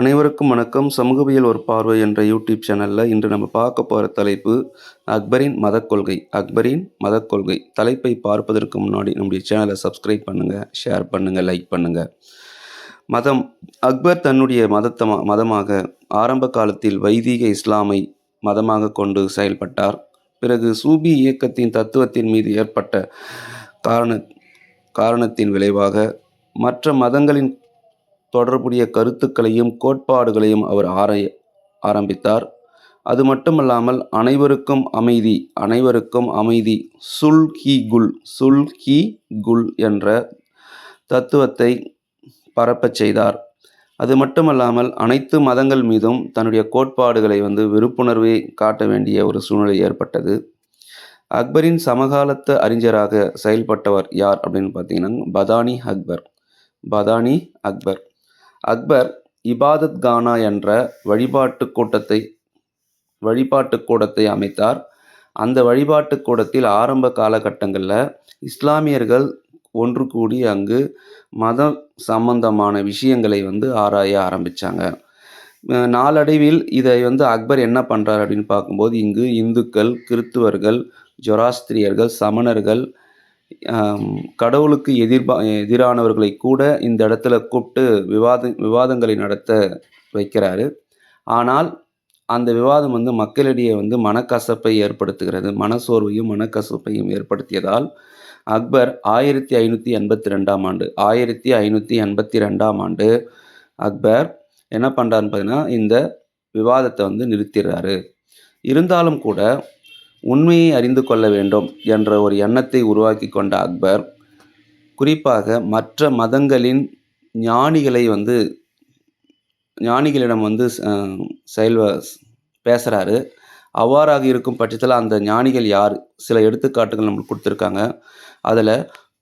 அனைவருக்கும் வணக்கம். சமூகவியல் ஒரு பார்வை என்ற யூடியூப் சேனலில் இன்று நம்ம பார்க்க போகிற தலைப்பு அக்பரின் மதக்கொள்கை அக்பரின் மதக்கொள்கை தலைப்பை பார்ப்பதற்கு முன்னாடி நம்முடைய சேனலை சப்ஸ்கிரைப் பண்ணுங்கள் ஷேர் பண்ணுங்கள் லைக் பண்ணுங்கள் மதம். அக்பர் தன்னுடைய மதத்தமா மதமாக ஆரம்ப காலத்தில் வைதீக இஸ்லாமை மதமாக கொண்டு செயல்பட்டார். பிறகு சூபி இயக்கத்தின் தத்துவத்தின் மீது ஏற்பட்ட காரண காரணத்தின் விளைவாக மற்ற மதங்களின் தொடர்புடைய கருத்துக்களையும் கோட்பாடுகளையும் அவர் ஆராய ஆரம்பித்தார். அது மட்டுமல்லாமல் அனைவருக்கும் அமைதி அனைவருக்கும் அமைதி சுல் ஹி குல் சுல் கி குல் என்ற தத்துவத்தை பரப்பச் செய்தார். அது மட்டுமல்லாமல் அனைத்து மதங்கள் மீதும் தன்னுடைய கோட்பாடுகளை வந்து விருப்புணர்வை காட்ட வேண்டிய ஒரு சூழ்நிலை ஏற்பட்டது. அக்பரின் சமகாலத்து அறிஞராக செயல்பட்டவர் யார் அப்படின்னு பார்த்தீங்கன்னா பதானி அக்பர். பதானி அக்பர். அக்பர் இபாதத் கானா என்ற வழிபாட்டு கூட்டத்தை வழிபாட்டு கூடத்தை அமைத்தார். அந்த வழிபாட்டு கூடத்தில் ஆரம்ப காலகட்டங்களில் இஸ்லாமியர்கள் ஒன்று கூடி அங்கு மதம் சம்பந்தமான விஷயங்களை வந்து ஆராய ஆரம்பித்தாங்க நாளடைவில் இதை வந்து அக்பர் என்ன பண்ணுறார் அப்படின்னு பார்க்கும்போது இங்கு இந்துக்கள் கிறித்துவர்கள் ஜொராஸ்திரியர்கள் சமணர்கள் கடவுளுக்கு எதிர்பா எதிரானவர்களை கூட இந்த இடத்துல கூப்பிட்டு விவாத விவாதங்களை நடத்த வைக்கிறாரு. ஆனால் அந்த விவாதம் வந்து மக்களிடையே வந்து மனக்கசப்பை ஏற்படுத்துகிறது. மனசோர்வையும் மனக்கசப்பையும் ஏற்படுத்தியதால் அக்பர் ஆயிரத்தி ஐநூற்றி எண்பத்தி ரெண்டாம் ஆண்டு ஆயிரத்தி ஐநூற்றி எண்பத்தி ரெண்டாம் ஆண்டு அக்பர் என்ன பண்ணுறாருன்னு பார்த்தீங்கன்னா இந்த விவாதத்தை வந்து நிறுத்திடுறாரு. இருந்தாலும் கூட உண்மையை அறிந்து கொள்ள வேண்டும் என்ற ஒரு எண்ணத்தை உருவாக்கி கொண்ட அக்பர் குறிப்பாக மற்ற மதங்களின் ஞானிகளை வந்து ஞானிகளிடம் வந்து செயல் பேசுகிறாரு அவ்வாறாக இருக்கும் பட்சத்தில் அந்த ஞானிகள் யார்? சில எடுத்துக்காட்டுகள் நம்மளுக்கு கொடுத்துருக்காங்க. அதில்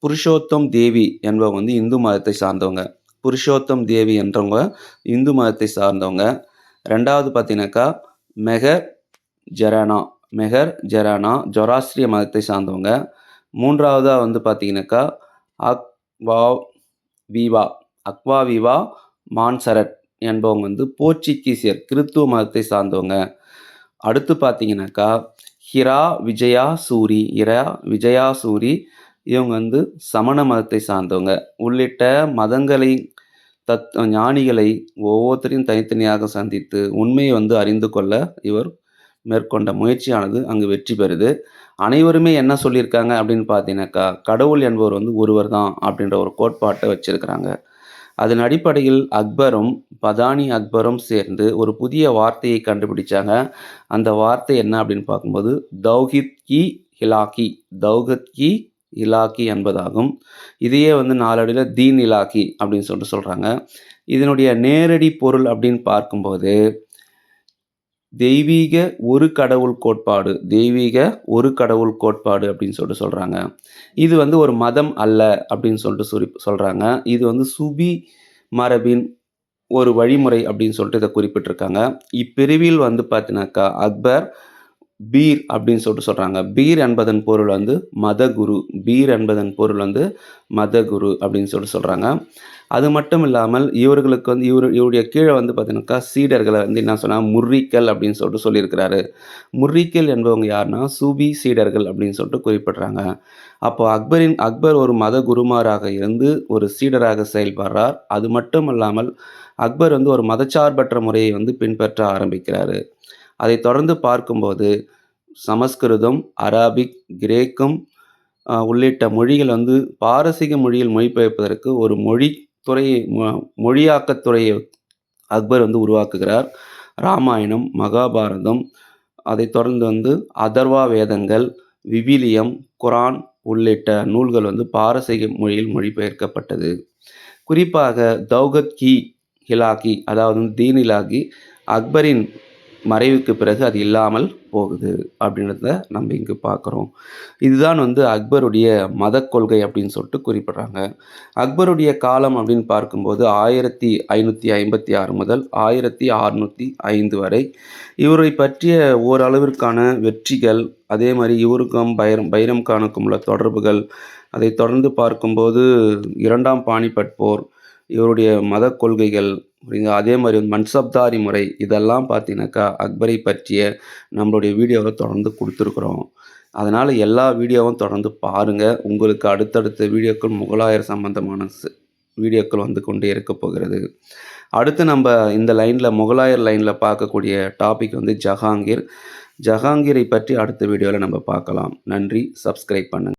புருஷோத்தம் தேவி என்பவங்க வந்து இந்து மதத்தை சார்ந்தவங்க. புருஷோத்தம் தேவி என்றவங்க இந்து மதத்தை சார்ந்தவங்க. ரெண்டாவது பார்த்தீங்கன்னாக்கா மெக ஜெரானா. மெஹர் ஜெரானா ஜொராஸ்ட்ரிய மதத்தை சார்ந்தவங்க. மூன்றாவதாக வந்து பார்த்தீங்கன்னாக்கா அக்வா வீவா அக்வா வீவா மான்சரட் என்பவங்க வந்து போர்ச்சுகீசியர் கிறித்துவ மதத்தை சார்ந்தவங்க. அடுத்து பார்த்தீங்கன்னாக்கா ஹிரா விஜயா சூரி இரா விஜயா சூரி இவங்க வந்து சமண மதத்தை சார்ந்தவங்க. உள்ளிட்ட மதங்களை தத் ஞானிகளை ஒவ்வொருத்தரையும் தனித்தனியாக சந்தித்து உண்மையை வந்து அறிந்து கொள்ள இவர் மேற்கொண்ட முயற்சியானது அங்கு வெற்றி பெறுது. அனைவருமே என்ன சொல்லியிருக்காங்க அப்படின்னு பார்த்தீங்கன்னாக்கா கடவுள் என்பவர் வந்து ஒருவர் தான் அப்படின்ற ஒரு கோட்பாட்டை வச்சிருக்கிறாங்க. அதன் அடிப்படையில் அக்பரும் பதானி அக்பரும் சேர்ந்து ஒரு புதிய வார்த்தையை கண்டுபிடிச்சாங்க. அந்த வார்த்தை என்ன அப்படின்னு பார்க்கும்போது தௌஹித் கி ஹிலாக்கி தௌகத் கி இலாக்கி என்பதாகும். இதையே வந்து நாளடியில் தீன் இலாக்கி அப்படின்னு சொல்லிட்டு சொல்கிறாங்க இதனுடைய நேரடி பொருள் அப்படின்னு பார்க்கும்போது தெய்வீக ஒரு கடவுள் கோட்பாடு தெய்வீக ஒரு கடவுள் கோட்பாடு அப்படின்னு சொல்லிட்டு சொல்கிறாங்க இது வந்து ஒரு மதம் அல்ல அப்படின்னு சொல்லிட்டு சொல்லி சொல்கிறாங்க இது வந்து சுபி மரபின் ஒரு வழிமுறை அப்படின்னு சொல்லிட்டு இதை குறிப்பிட்டிருக்காங்க. இப்பிரிவில் வந்து பார்த்தீங்கன்னாக்கா அக்பர் பீர் அப்படின்னு சொல்லிட்டு சொல்கிறாங்க பீர் என்பதன் பொருள் வந்து மதகுரு பீர் என்பதன் பொருள் வந்து மதகுரு அப்படின்னு சொல்லிட்டு சொல்கிறாங்க அது மட்டும் இல்லாமல் இவர்களுக்கு வந்து இவர் இவருடைய கீழே வந்து பார்த்தீங்கன்னாக்கா சீடர்களை வந்து என்ன சொன்னால் முர்ரிக்கல் அப்படின்னு சொல்லிட்டு சொல்லியிருக்கிறாரு. முர்ரிக்கல் என்பவங்க யாருன்னா சூபி சீடர்கள் அப்படின்னு சொல்லிட்டு குறிப்பிட்றாங்க. அப்போ அக்பரின் அக்பர் ஒரு மத குருமாராக இருந்து ஒரு சீடராக செயல்படுறார். அது மட்டும் இல்லாமல் அக்பர் வந்து ஒரு மதச்சார்பற்ற முறையை வந்து பின்பற்ற ஆரம்பிக்கிறாரு. அதை தொடர்ந்து பார்க்கும்போது சமஸ்கிருதம் அராபிக் கிரேக்கம் உள்ளிட்ட மொழிகள் வந்து பாரசீக மொழியில் மொழிபெயர்ப்பதற்கு ஒரு மொழி துறையை மொழியாக்கத்துறையை அக்பர் வந்து உருவாக்குகிறார். ராமாயணம் மகாபாரதம் அதை தொடர்ந்து வந்து அதர்வா வேதங்கள் விவிலியம் குரான் உள்ளிட்ட நூல்கள் வந்து பாரசீக மொழியில் மொழிபெயர்க்கப்பட்டது. குறிப்பாக தௌகத் கி ஹிலாகி அதாவது தீன் இலாகி அக்பரின் மறைவுக்கு பிறகு அது இல்லாமல் போகுது அப்படின்றத நம்ம இங்கே பார்க்குறோம். இதுதான் வந்து அக்பருடைய மத கொள்கை அப்படின்னு சொல்லிட்டு குறிப்பிட்றாங்க. அக்பருடைய காலம் அப்படின்னு பார்க்கும்போது ஆயிரத்தி ஐநூற்றி ஐம்பத்தி ஆறு முதல் ஆயிரத்தி அறுநூற்றி ஐந்து வரை இவரை பற்றிய ஓரளவிற்கான வெற்றிகள் அதே மாதிரி இவருக்கும் பைரம் பைரம் கானுக்கும் உள்ள தொடர்புகள் அதை தொடர்ந்து பார்க்கும்போது இரண்டாம் பாணிபட் போர் இவருடைய மத கொள்கைகள் புரியுதா? அதே மாதிரி வந்து மன்சப்தாரி முறை இதெல்லாம் பார்த்தீங்கன்னாக்கா அக்பரை பற்றிய நம்மளுடைய வீடியோவை தொடர்ந்து கொடுத்துருக்குறோம். அதனால் எல்லா வீடியோவும் தொடர்ந்து பாருங்கள் உங்களுக்கு அடுத்தடுத்த வீடியோக்கள் முகலாயர் சம்பந்தமான வீடியோக்கள் வந்து கொண்டே இருக்க போகிறது. அடுத்து நம்ம இந்த லைனில் முகலாயர் லைனில் பார்க்கக்கூடிய டாபிக் வந்து ஜஹாங்கீர். ஜஹாங்கீரை பற்றி அடுத்த வீடியோவில் நம்ம பார்க்கலாம். நன்றி. சப்ஸ்கிரைப் பண்ணுங்கள்